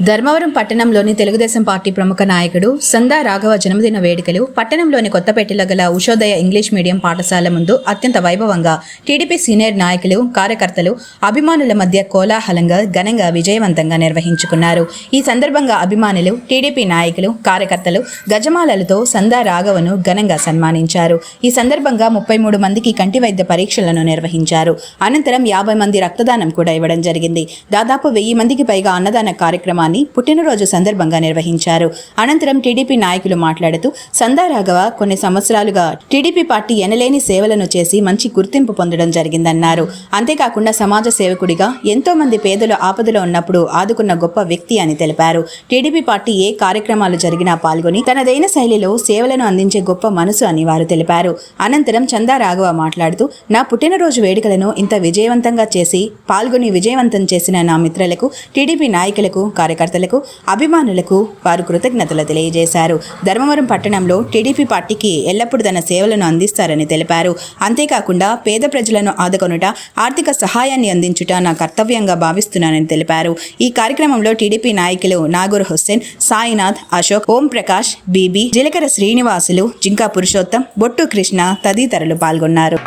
ధర్మవరం పట్టణంలోని తెలుగుదేశం పార్టీ ప్రముఖ నాయకుడు సందా రాఘవ జన్మదిన వేడుకలు పట్టణంలోని కొత్తపేటలో గల ఉషోదయ ఇంగ్లీష్ మీడియం పాఠశాల ముందు అత్యంత వైభవంగా టీడీపీ సీనియర్ నాయకులు కార్యకర్తలు అభిమానుల మధ్య కోలాహలంగా ఘనంగా విజయవంతంగా నిర్వహించుకున్నారు. ఈ సందర్భంగా అభిమానులు టీడీపీ నాయకులు కార్యకర్తలు గజమాలలతో సందా రాఘవను ఘనంగా సన్మానించారు. ఈ సందర్భంగా ముప్పై మూడు మందికి కంటి వైద్య పరీక్షలను నిర్వహించారు. అనంతరం యాభై మంది రక్తదానం కూడా ఇవ్వడం జరిగింది. దాదాపు వెయ్యి మందికి పైగా అన్నదాన కార్యక్రమాలు కార్యక్రమాన్ని పుట్టినరోజు సందర్భంగా నిర్వహించారు. అనంతరం టీడీపీ నాయకులు మాట్లాడుతూ సందారాఘవ కొన్ని సంవత్సరాలుగా టీడీపీ పార్టీ ఎనలేని సేవలను చేసి మంచి గుర్తింపు పొందడం జరిగిందన్నారు. అంతేకాకుండా సమాజ సేవకుడిగా ఎంతో మంది పేదలు ఆపదలో ఉన్నప్పుడు ఆదుకున్న గొప్ప వ్యక్తి అని తెలిపారు. టీడీపీ పార్టీ ఏ కార్యక్రమాలు జరిగినా పాల్గొని తనదైన శైలిలో సేవలను అందించే గొప్ప మనసు అని వారు తెలిపారు. అనంతరం చందా రాఘవ మాట్లాడుతూ నా పుట్టినరోజు వేడుకలను ఇంత విజయవంతంగా చేసి పాల్గొని విజయవంతం చేసిన నా మిత్రులకు టీడీపీ నాయకులకు కార్యకర్తలకు అభిమానులకు వారు కృతజ్ఞతలు తెలియజేశారు. ధర్మవరం పట్టణంలో టీడీపీ పార్టీకి ఎల్లప్పుడూ తన సేవలను అందిస్తారని తెలిపారు. అంతేకాకుండా పేద ప్రజలను ఆదుకొనుట ఆర్థిక సహాయాన్ని అందించుట నా కర్తవ్యంగా భావిస్తున్నానని తెలిపారు. ఈ కార్యక్రమంలో టీడీపీ నాయకులు నాగూర్ హుస్సేన్ సాయినాథ్ అశోక్ ఓం ప్రకాష్ బీబీ జీలకర శ్రీనివాసులు జింకా పురుషోత్తం బొట్టు కృష్ణ తదితరులు పాల్గొన్నారు.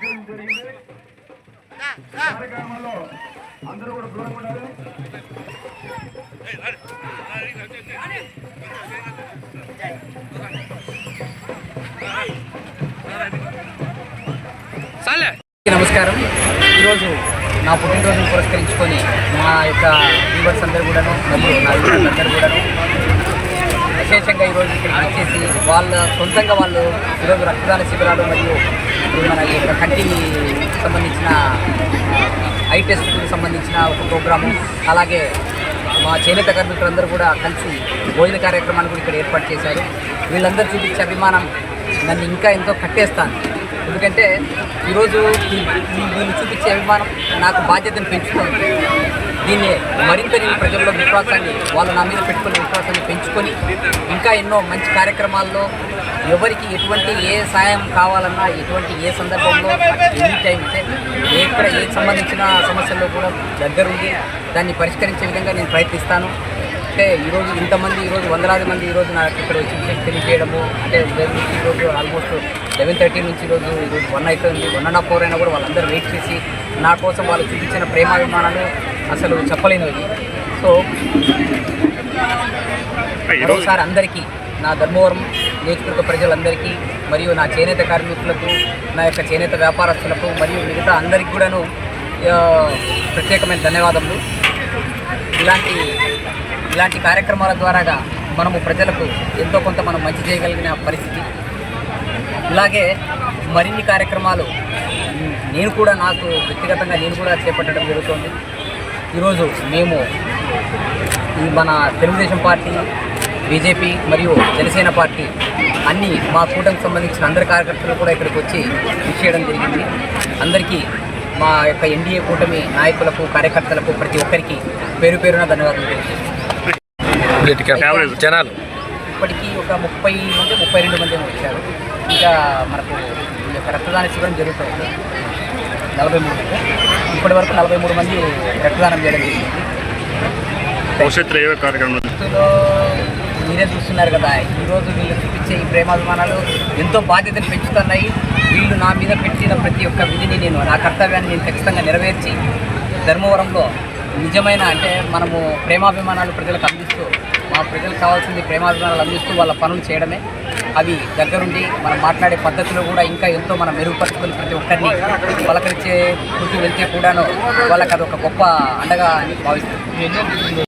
కార్యక్రమం జరిగింది కార్యక్రమంలో అందరూ కూడా దూరంగా ఉండాలి నమస్కారం. ఈరోజు నా పుట్టినరోజును పురస్కరించుకొని మా యొక్క వ్యూవర్స్ అందరు కూడాను నలుగురు నా అందరు కూడాను విశేషంగా ఈరోజు ఇక్కడికి వచ్చేసి వాళ్ళ సొంతంగా వాళ్ళు ఈరోజు రక్తదాన శిబిరాలు మరియు మన యొక్క కంటికి సంబంధించిన ఐ టెస్ట్కి సంబంధించిన ఒక ప్రోగ్రాము అలాగే మా చేనేత కార్మికులందరూ కూడా కలిసి భోజన కార్యక్రమాన్ని కూడా ఇక్కడ ఏర్పాటు చేశారు. వీళ్ళందరూ చూపించే అభిమానం నన్ను ఇంకా ఎంతో కట్టేస్తాను. ఎందుకంటే ఈరోజు వీళ్ళు చూపించే అభిమానం నాకు బాధ్యతను పెంచుతుంది. దీన్ని మరింత నేను ప్రజల్లో విశ్వాసాన్ని వాళ్ళు నా మీద పెట్టుకునే విశ్వాసాన్ని పెంచుకొని ఇంకా ఎన్నో మంచి కార్యక్రమాల్లో ఎవరికి ఎటువంటి ఏ సాయం కావాలన్నా ఎటువంటి ఏ సందర్భంలో ఎనీ టైం అంటే ఎక్కడ ఏ సంబంధించిన సమస్యల్లో కూడా దగ్గరుండి దాన్ని పరిష్కరించే విధంగా నేను ప్రయత్నిస్తాను. అంటే ఈరోజు ఇంతమంది ఈరోజు వందలాది మంది ఈరోజు నాకు ఇక్కడ వచ్చి తెలియజేయడము అంటే ఈరోజు ఆల్మోస్ట్ లెవెన్ థర్టీ నుంచి ఈరోజు ఈరోజు వన్ అవుతుంది వన్ అండ్ హాఫ్ అవర్ అయినా కూడా వాళ్ళందరూ వెయిట్ చేసి నా కోసం వాళ్ళు చూపించిన ప్రేమాభిమానాలు అసలు చెప్పలేనివి. సో మరోసారి అందరికీ నా ధర్మవరం నియోజకవర్గ ప్రజలందరికీ మరియు నా చేనేత కార్మికులకు నా యొక్క చేనేత వ్యాపారస్తులకు మరియు మిగతా అందరికీ కూడాను ప్రత్యేకమైన ధన్యవాదములు. ఇలాంటి ఇలాంటి కార్యక్రమాల ద్వారాగా మనము ప్రజలకు ఎంతో కొంత మనం మంచి చేయగలిగిన పరిస్థితి. ఇలాగే మరిన్ని కార్యక్రమాలు నేను కూడా నాకు వ్యక్తిగతంగా నేను కూడా చేపట్టడం జరుగుతుంది. ఈరోజు మేము ఈ మన తెలుగుదేశం పార్టీ బీజేపీ మరియు జనసేన పార్టీ అన్ని మా కూటమికి సంబంధించిన అందరి కార్యకర్తలు కూడా ఇక్కడికి వచ్చి కృషి చేయడం జరిగింది. అందరికీ మా యొక్క ఎన్డీఏ కూటమి నాయకులకు కార్యకర్తలకు ప్రతి ఒక్కరికి పేరు పేరున ధన్యవాదాలు తెలియజేస్తున్నాను. జనాలు. ఇప్పటికీ ఒక ముప్పై మంది ముప్పై రెండు మంది వచ్చారు. ఇంకా మనకు రక్తదాన శిబిరం జరుగుతుంది. నలభై మూడు ఇప్పటి వరకు నలభై మూడు మంది రక్తదానం చేయడం జరిగింది. భవిష్యత్తులో మీరే చూస్తున్నారు కదా. ఈరోజు వీళ్ళు చూపించే ఈ ప్రేమాభిమానాలు ఎంతో బాధ్యతను పెంచుతున్నాయి. వీళ్ళు నా మీద పెట్టిన ప్రతి ఒక్క విధిని నేను నా కర్తవ్యాన్ని నేను ఖచ్చితంగా నెరవేర్చి ధర్మవరంలో నిజమైన అంటే మనము ప్రేమాభిమానాలు ప్రజలకు అందిస్తూ మా ప్రజలకు కావాల్సింది ప్రేమాభిమానాలు అందిస్తూ వాళ్ళ పనులు చేయడమే. అవి దగ్గరుండి మనం మాట్లాడే పద్ధతిలో కూడా ఇంకా ఎంతో మనం మెరుగుపరుచుకొని ప్రతి ఒక్కరిని పలకరించే చుట్టూ వెళ్తే కూడాను వాళ్ళకి అది ఒక గొప్ప అండగా అని భావిస్తుంది